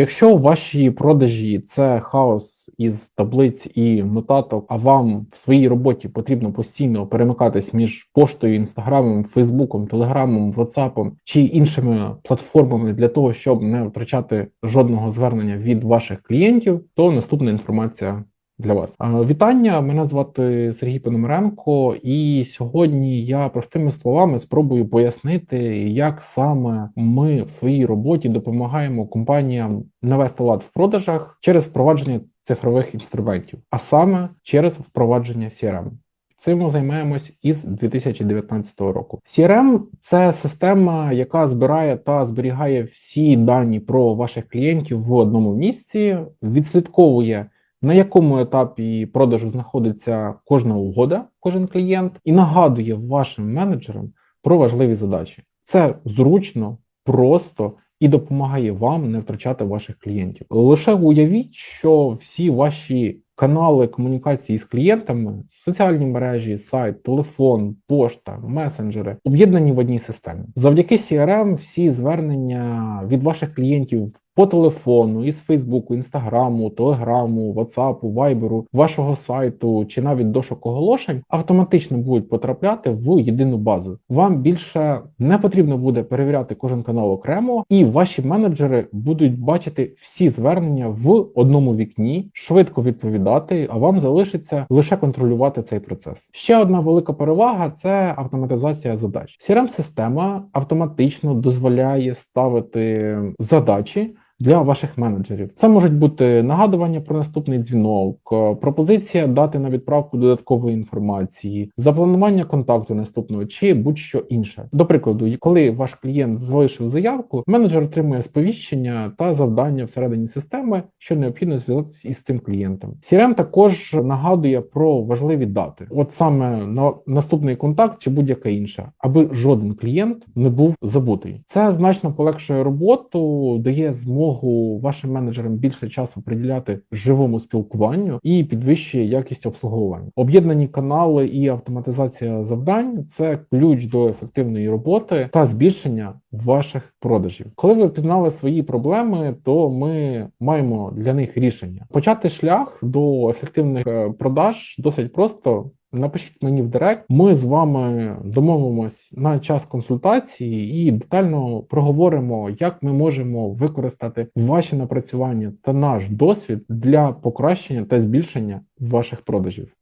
Якщо ваші продажі це хаос із таблиць і нотаток, а вам в своїй роботі потрібно постійно перемикатись між поштою, інстаграмом, фейсбуком, телеграмом, ватсапом чи іншими платформами для того, щоб не втрачати жодного звернення від ваших клієнтів, то наступна інформація. Для вас вітання. Мене звати Сергій Пономаренко, і сьогодні я простими словами спробую пояснити, як саме ми в своїй роботі допомагаємо компаніям навести лад в продажах через впровадження цифрових інструментів, а саме через впровадження CRM. Цим ми займаємось із 2019 року. CRM – це система, яка збирає та зберігає всі дані про ваших клієнтів в одному місці, відслідковує на якому етапі продажу знаходиться кожна угода, кожен клієнт, і нагадує вашим менеджерам про важливі задачі. Це зручно, просто і допомагає вам не втрачати ваших клієнтів. Лише уявіть, що всі ваші канали комунікації з клієнтами, соціальні мережі, сайт, телефон, пошта, месенджери об'єднані в одній системі. Завдяки CRM всі звернення від ваших клієнтів по телефону, із Фейсбуку, Інстаграму, Телеграму, Ватсапу, Вайберу, вашого сайту чи навіть дошок оголошень автоматично будуть потрапляти в єдину базу. Вам більше не потрібно буде перевіряти кожен канал окремо, і ваші менеджери будуть бачити всі звернення в одному вікні, швидко відповідати. А вам залишиться лише контролювати цей процес. Ще одна велика перевага це автоматизація задач. crm система автоматично дозволяє ставити задачі для ваших менеджерів. Це можуть бути нагадування про наступний дзвінок, е, пропозиція дати на відправку додаткової інформації, запланування контакту наступного чи будь-що інше. До прикладу, коли ваш клієнт залишив заявку, менеджер отримує сповіщення та завдання всередині системи, що необхідно зв'язатися із цим клієнтом. CRM також нагадує про важливі дати, от саме на наступний контакт чи будь-яка інша, аби жоден клієнт не був забутий. Це значно полегшує роботу, дає змогу змогу вашим менеджерам більше часу приділяти живому спілкуванню і підвищує якість обслуговування. Об'єднані канали і автоматизація завдань це ключ до ефективної роботи та збільшення ваших продажів. Коли ви впізнали свої проблеми, то ми маємо для них рішення. Почати шлях до ефективних е, продаж досить просто. Напишіть мені в директ, ми з вами домовимось на час консультації і детально проговоримо, як ми можемо використати ваші напрацювання та наш досвід для покращення та збільшення ваших продажів.